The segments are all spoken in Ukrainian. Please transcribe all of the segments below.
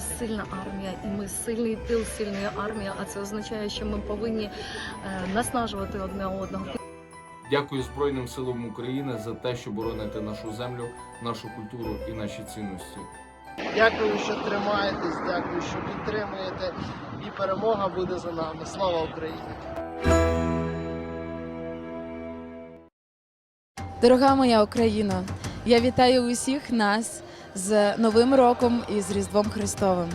нас сильна армія, і ми сильний тил сильної армії. А це означає, що ми повинні е, наснажувати одне одного. Дякую Збройним силам України за те, що бороните нашу землю, нашу культуру і наші цінності. Дякую, що тримаєтесь, дякую, що підтримуєте. І перемога буде за нами. Слава Україні! Дорога моя Україна, я вітаю усіх нас з Новим роком і з Різдвом Христовим.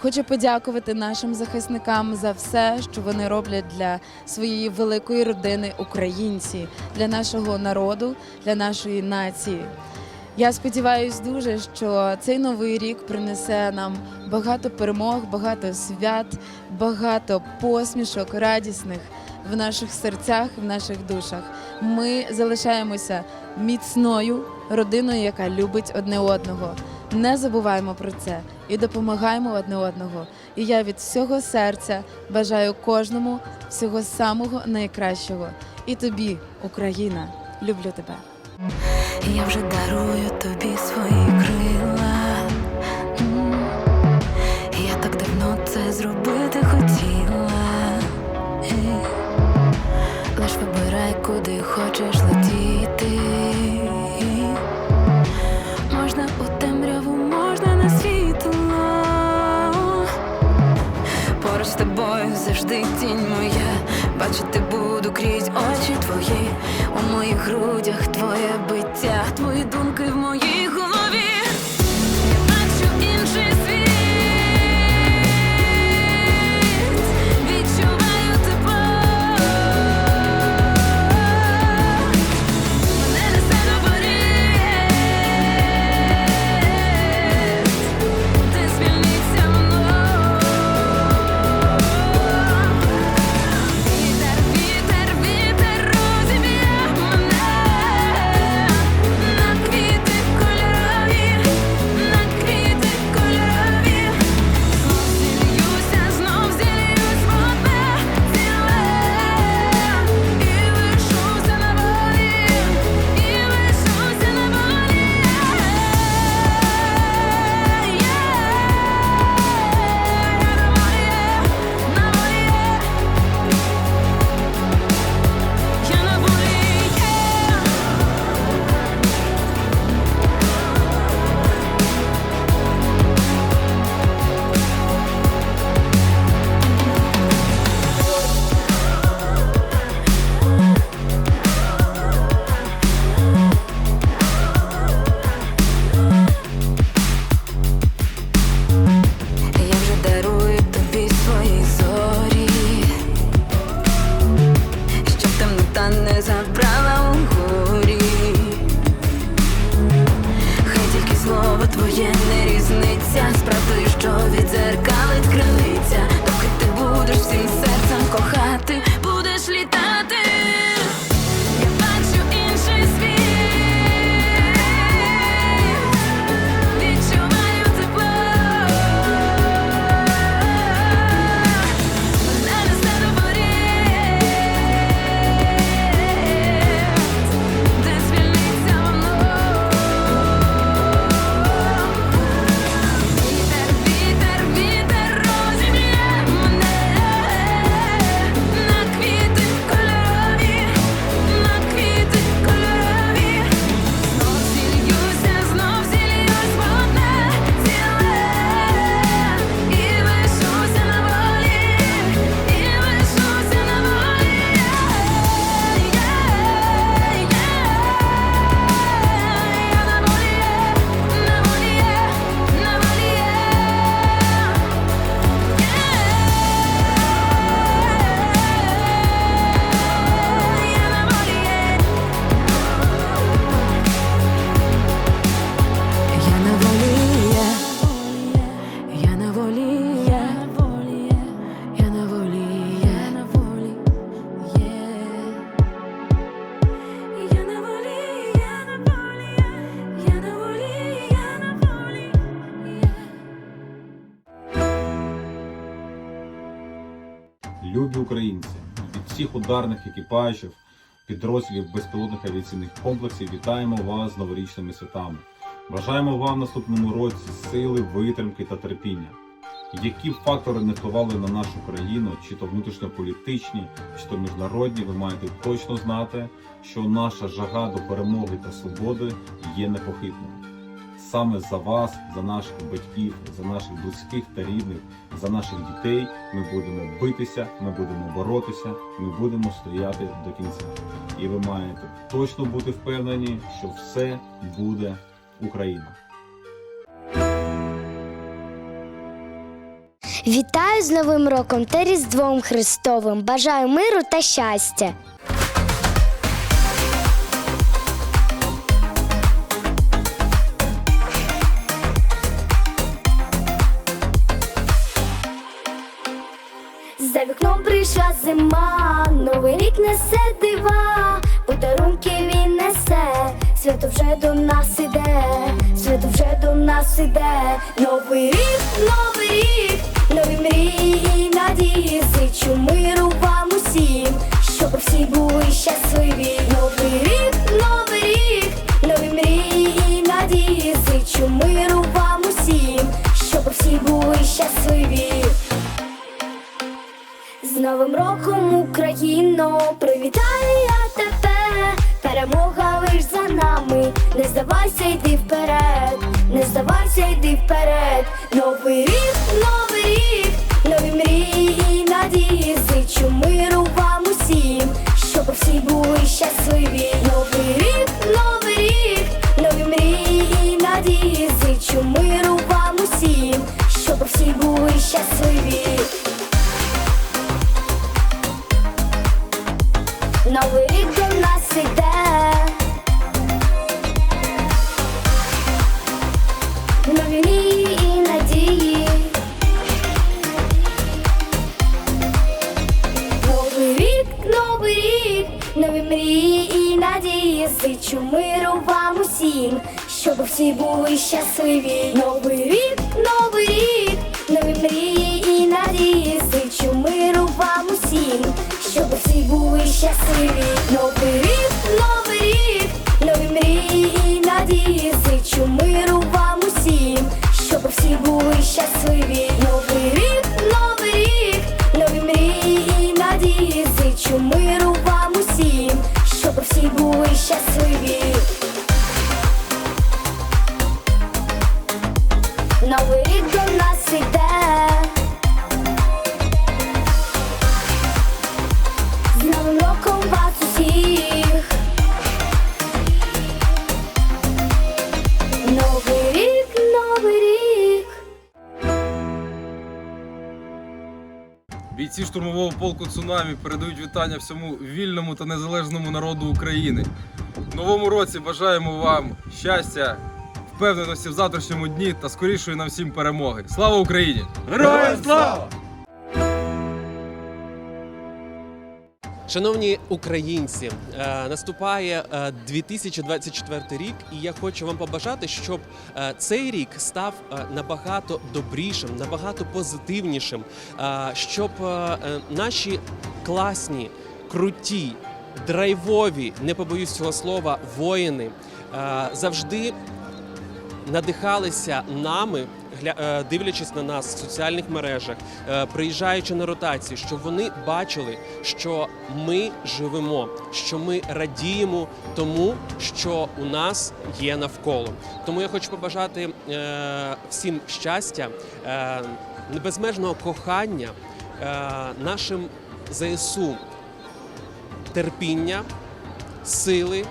Хочу подякувати нашим захисникам за все, що вони роблять для своєї великої родини українці, для нашого народу, для нашої нації. Я сподіваюся дуже, що цей новий рік принесе нам багато перемог, багато свят, багато посмішок радісних в наших серцях, в наших душах. Ми залишаємося міцною родиною, яка любить одне одного. Не забуваємо про це і допомагаємо одне одного. І я від всього серця бажаю кожному всього самого найкращого. І тобі, Україна, люблю тебе. Я вже дарую тобі свої крила. Я так давно це зробити хотіла. Лиш вибирай, куди хочеш летіти. Можна у темряву, можна на світло. Поруч тобою завжди тінь моя. Бачити буду крізь очі твої. У моїх грудях твоє биття, твої думки в моїй голові. Бо не різниця справи, що від зеркала українці, від всіх ударних екіпажів, підрозділів безпілотних авіаційних комплексів вітаємо вас з новорічними святами. Бажаємо вам в наступному році сили, витримки та терпіння. які б фактори не впливали на нашу країну, чи то внутрішньополітичні, чи то міжнародні, ви маєте точно знати, що наша жага до перемоги та свободи є непохитною. Саме за вас, за наших батьків, за наших близьких та рідних, за наших дітей ми будемо битися, ми будемо боротися, ми будемо стояти до кінця. І ви маєте точно бути впевнені, що все буде Україна. Вітаю з Новим роком та Різдвом Христовим. Бажаю миру та щастя. Несе дива, подарунки він несе, свято вже до нас іде, свято вже до нас іде, новий рік, новий рік, нові мрії здавайся, йди вперед, новий рік, новий рік, нові мрії і надії, зичу миру вам усім, щоб всі були щасливі, новий рік, новий рік, нові мрії і надії, зичу миру вам усім, щоб всі були щасливі. Новий рік до нас іде. Зичу миру вам усім, щоб всі були щасливі. Новий рік, новий рік, нові мрії і надії. Зичу миру вам усім, щоб всі були щасливі. Штурмового полку Цунамі передають вітання всьому вільному та незалежному народу України. В новому році бажаємо вам щастя, впевненості в завтрашньому дні та скорішої нам всім перемоги. Слава Україні! Героям слава! Шановні українці, е, наступає е, 2024 рік, і я хочу вам побажати, щоб е, цей рік став е, набагато добрішим, набагато позитивнішим, е, щоб е, е, наші класні, круті, драйвові, не побоюсь цього слова, воїни е, завжди надихалися нами, е, дивлячись на нас в соціальних мережах, е, приїжджаючи на ротації, щоб вони бачили, що ми живемо, що ми радіємо тому, що у нас є навколо. Тому я хочу побажати е, всім щастя, е, безмежного кохання е, нашим ЗСУ, терпіння, сили,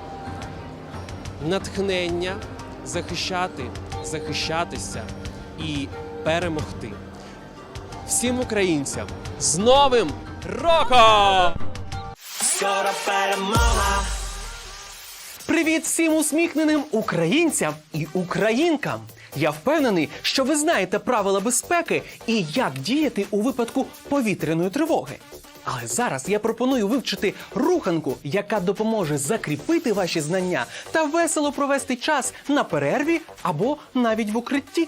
натхнення захищати, захищатися і перемогти. Всім українцям з Новим роком! Скоро перемога. Привіт всім усміхненим українцям і українкам. Я впевнений, що ви знаєте правила безпеки і як діяти у випадку повітряної тривоги. Але зараз я пропоную вивчити руханку, яка допоможе закріпити ваші знання та весело провести час на перерві або навіть в укритті.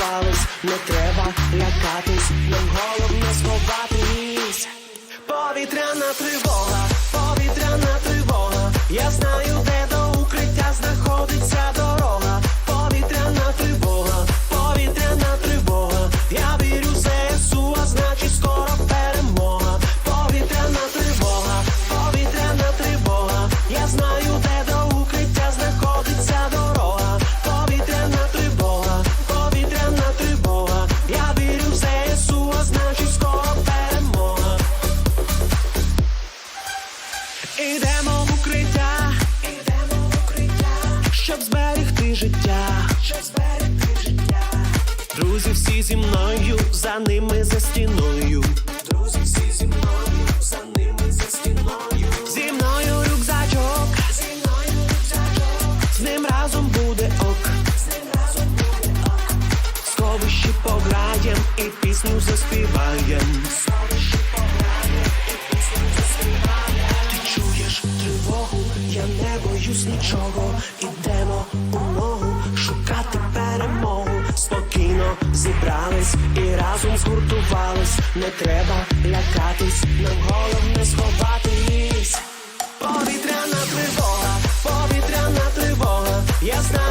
згуртувались. Не треба лякатись, нам головне сховатись. Повітряна тривога, повітряна тривога. Я знаю, де до укриття знаходиться дорога. За ними зібрались і разом згуртувались, не треба лякатись, нам головне сховатись. Повітряна тривога, повітряна тривога, я знаю.